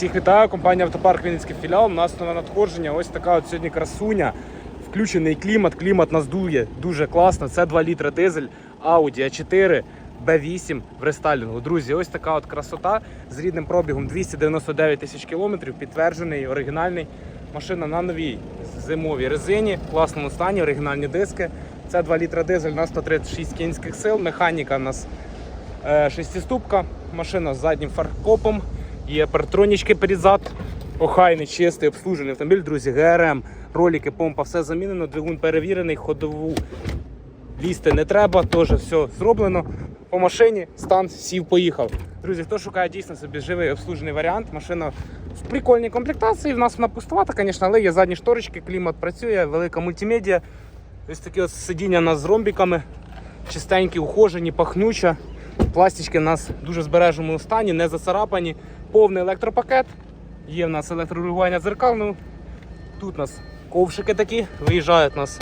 Всіх вітаю, компанія Автопарк Вінницький філіал. У нас нове надходження. Ось така от сьогодні красуня. Включений клімат. Клімат нас дує дуже класно. Це 2 літра дизель Audi A4 B8 в рестайлінгу. Друзі, ось така от красота з рідним пробігом 299 тисяч кілометрів. Підтверджений, оригінальний. Машина на новій зимовій резині, в класному стані, оригінальні диски. Це 2 літра дизель на 136 кінських сил. Механіка у нас Е, шестиступка, машина з заднім фаркопом, є партронічки передзад, охайний, чистий, обслужений автомобіль, друзі, ГРМ, ролики, помпа, все замінено, двигун перевірений, ходову лізти не треба, теж все зроблено. По машині стан сів, поїхав. Друзі, хто шукає дійсно собі живий обслужений варіант, машина в прикольній комплектації. В нас вона пустувата, звісно, але є задні шторочки, клімат працює, велика мультимедіа. Ось такі от сидіння у нас з ромбіками, чистенькі, ухожені, пахнюча. Пластички у нас в дуже збереженому стані, не зацарапані. Повний електропакет. Є в нас електрорегулювання дзеркал. Ну, тут у нас ковшики такі, виїжджають у нас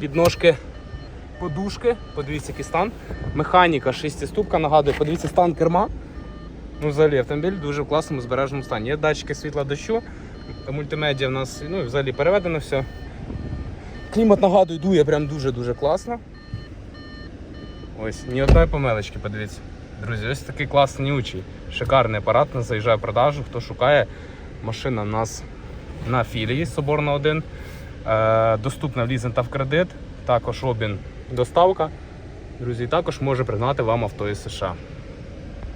підножки подушки. Подивіться, який стан. Механіка, шестиступка, нагадую, подивіться стан керма. Ну, взагалі автомобіль дуже в класному збереженому стані. Є датчики світла дощу, мультимедіа в нас ну, взагалі переведено все. Клімат нагадую, дує прям дуже-дуже класно. Ось, ні одної помилочки, подивіться. Друзі, ось такий класний учий. Шикарний апарат, нас заїжджає в продажу. Хто шукає, машина у нас на філії Соборна 1. Е, доступна в лізинг та в кредит. Також обмін доставка. Друзі, також може пригнати вам авто із США.